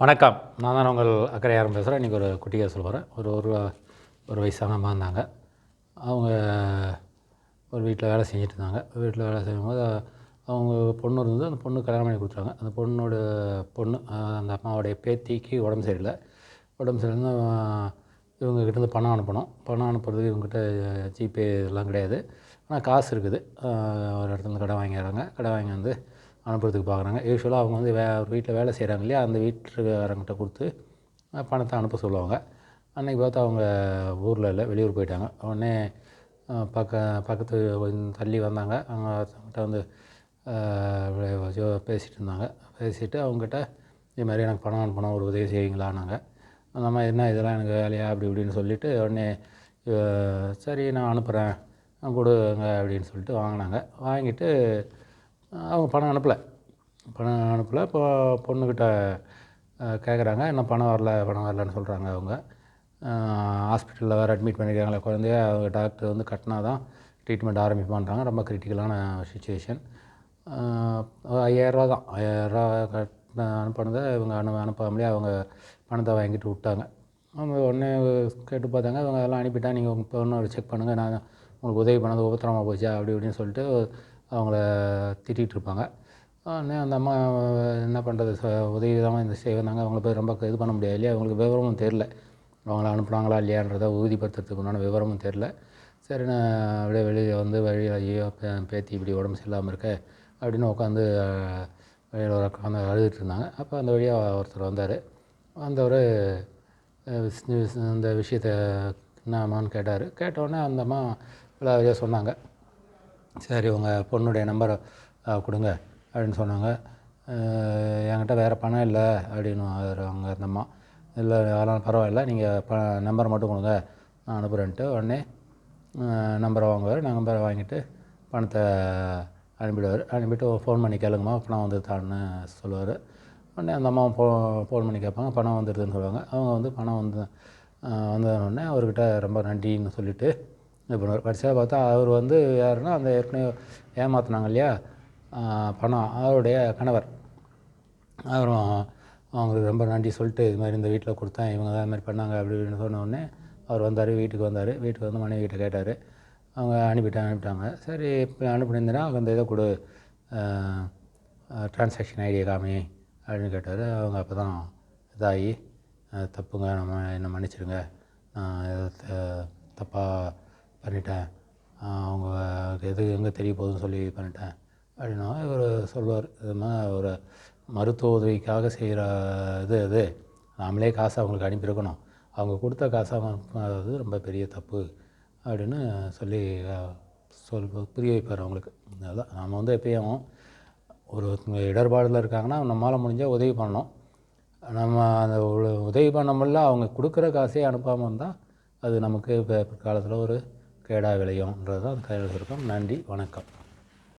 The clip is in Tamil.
வணக்கம். நான் தான் உங்கள் அக்கறையாரம் பேசுகிறேன் இன்றைக்கி ஒரு குட்டியாக சொல்கிறேன் ஒரு ஒரு ஒரு வயசான அம்மா இருந்தாங்க. அவங்க ஒரு வீட்டில் வேலை செஞ்சுட்டு இருந்தாங்க வீட்டில் வேலை செய்யும்போது அவங்க பொண்ணு இருந்தது. அந்த பொண்ணு கல்யாணம் பண்ணி கொடுத்துருவாங்க அந்த பொண்ணோட பொண்ணு அந்த அம்மாவுடைய பேத்திக்கு உடம்பு சரியில்லை. உடம்பு சரியில்லைன்னா இவங்ககிட்டருந்து பணம் அனுப்பணும். பணம் அனுப்புறதுக்கு இவங்ககிட்ட ஜிபே இதெல்லாம் கிடையாது. ஆனால் காசு இருக்குது. ஒரு இடத்துல கடை வாங்கிடுறாங்க. கடை வாங்கி வந்து அனுப்புறதுக்கு பார்க்குறாங்க. யூஸ்வலாக அவங்க வந்து வே ஒரு வீட்டில் வேலை செய்கிறாங்க இல்லையா? அந்த வீட்டுக்காரங்கிட்ட கொடுத்து பணத்தை அனுப்ப சொல்லுவாங்க. அன்றைக்கி பார்த்தா அவங்க ஊரில் இல்லை வெளியூர் போயிட்டாங்க. உடனே பக்க பக்கத்து கொஞ்சம் தள்ளி வந்தாங்க. அவங்க அவங்ககிட்ட வந்து பேசிகிட்டு இருந்தாங்க. பேசிவிட்டு அவங்ககிட்ட இது மாதிரி எனக்கு பணம் அனுப்பணும் ஒரு உதவி செய்வீங்களான்னாங்க. அந்த மாதிரி என்ன இதெல்லாம் எனக்கு வேலையா? அப்படி இப்படின்னு சொல்லிட்டு உடனே சரி நான் அனுப்புகிறேன் கொடுங்க அப்படின்னு சொல்லிட்டு வாங்கினாங்க. வாங்கிட்டு அவங்க பணம் அனுப்பலை. பணம் அனுப்பலை. இப்போ பொண்ணுக்கிட்ட கேட்குறாங்க என்ன பணம் வரல பணம் வரலன்னு சொல்கிறாங்க அவங்க. ஹாஸ்பிட்டலில் வேறு அட்மிட் பண்ணியிருக்காங்களே குழந்தைய. அவங்க டாக்டர் வந்து கட்டினா தான் ட்ரீட்மெண்ட் ஆரம்பிப்பான்றாங்க. ரொம்ப கிரிட்டிக்கலான சுச்சுவேஷன் ஐயாயிரரூவா தான் ஐயாயிரரூவா கட்டின அனுப்பினதை இவங்க அனு அனுப்பாமலே அவங்க பணத்தை வாங்கிட்டு விட்டாங்க. அவங்க உடனே கேட்டு பார்த்தாங்க. அவங்க அதெல்லாம் அனுப்பிட்டா நீங்கள் உங்கள் பொண்ணு செக் பண்ணுங்கள் நான் உங்களுக்கு உதவி பண்ணது உபத்திரமா போச்சா. அப்படி இப்படின்னு சொல்லிட்டு அவங்கள திட்டிகிட்டு இருப்பாங்க உடனே அந்த அம்மா என்ன பண்ணுறது உதவி தான் இந்த செய்வாங்க அவங்கள போய் ரொம்ப இது பண்ண முடியாது இல்லையா? அவங்களுக்கு விவரமும் தெரில அவங்கள அனுப்புனாங்களா இல்லையான்றதை உறுதிப்படுத்துறதுக்கு உண்டான விவரமும் தெரில சரி நான் அப்படியே வெளியே வந்து வழியில் ஐயோ பே- பேத்தி இப்படி உடம்பு சரியில்லாமல் இருக்க அப்படின்னு உட்காந்து வெளியில் ஒரு உட்காந்து அழுதுட்டு இருந்தாங்க. அப்போ அந்த வழியாக ஒருத்தர் வந்தார். வந்தவர் இந்த விஷயத்த என்னம்மான்னு கேட்டார். கேட்டவுடனே அந்த அம்மா வழியாக சொன்னாங்க. சரி உங்கள் பொண்ணுடைய நம்பரை கொடுங்க அப்படின்னு சொன்னாங்க. என்கிட்ட வேறு பணம் இல்லை அப்படின்னு அவங்க அந்த அம்மா. இல்லை அதெல்லாம் பரவாயில்ல நீங்கள் ப நம்பரை மட்டும் கொடுங்க நான் அனுப்புகிறேன்ட்டு உடனே நம்பரை வாங்குவார். நம்பரை வாங்கிட்டு பணத்தை அனுப்பிடுவார். அனுப்பிட்டு ஃபோன் பண்ணி கேளுங்கம்மா பணம் வந்துருத்தான்னு சொல்லுவார். உடனே அந்த அம்மா ஃபோ ஃபோன் பண்ணி கேட்பாங்க பணம் வந்துடுதுன்னு சொல்லுவாங்க. அவங்க வந்து பணம் வந்து அஹ் அவர்கிட்ட ரொம்ப நன்றின்னு சொல்லிட்டு இது கடைசியாக பார்த்தா அவர் வந்து யாருன்னா அந்த ஏற்கனவே ஏமாத்தினாங்க இல்லையா? பணம். அவருடைய கணவர். அவரும் அவங்களுக்கு ரொம்ப நன்றி சொல்லிட்டு இது மாதிரி இந்த வீட்டில் கொடுத்தேன். இவங்க தான் இது மாதிரி பண்ணாங்க அப்படி இப்படின்னு அவர் வந்தார் வீட்டுக்கு வந்தார். வீட்டுக்கு வந்து மனைவி கிட்ட கேட்டார். அவங்க அனுப்பிட்டாங்க அனுப்பிட்டாங்க. சரி இப்போ அனுப்பினிருந்தேன்னா அந்த இதை கொடு. ட்ரான்சாக்ஷன் ஐடியா காமி அப்படின்னு கேட்டார். அவங்க அப்போ தான் இதாகி தப்புங்க. நம்ம என்னை மன்னிச்சிடுங்க நான் தப்பாக பண்ணிட்டேன். அவங்க எது எங்கே தெரிய போகுதுன்னு சொல்லி பண்ணிட்டேன். அப்படின்னா இவர் சொல்வார் இது மாதிரி ஒரு மருத்துவ உதவிக்காக செய்கிற இது இது. நாமளே காசை அவங்களுக்கு அனுப்பியிருக்கணும். அவங்க கொடுத்த காசை அனுப்புனது ரொம்ப பெரிய தப்பு அப்படின்னு சொல்லி சொல் புரிய வைப்பார் அவங்களுக்கு. அதுதான் நாம் வந்து எப்பயும் ஒரு இடர்பாடில் இருக்காங்கன்னா நம்மளால் முடிஞ்சால் உதவி பண்ணணும். நம்ம அந்த உதவி பண்ண முடியல அவங்க கொடுக்குற காசே அனுப்பாமல் இருந்தால் அது நமக்கு இப்போ பிற்காலத்தில் ஒரு கேடா விளையும்ன்றது தான் கையில் இருக்கும் நன்றி வணக்கம்.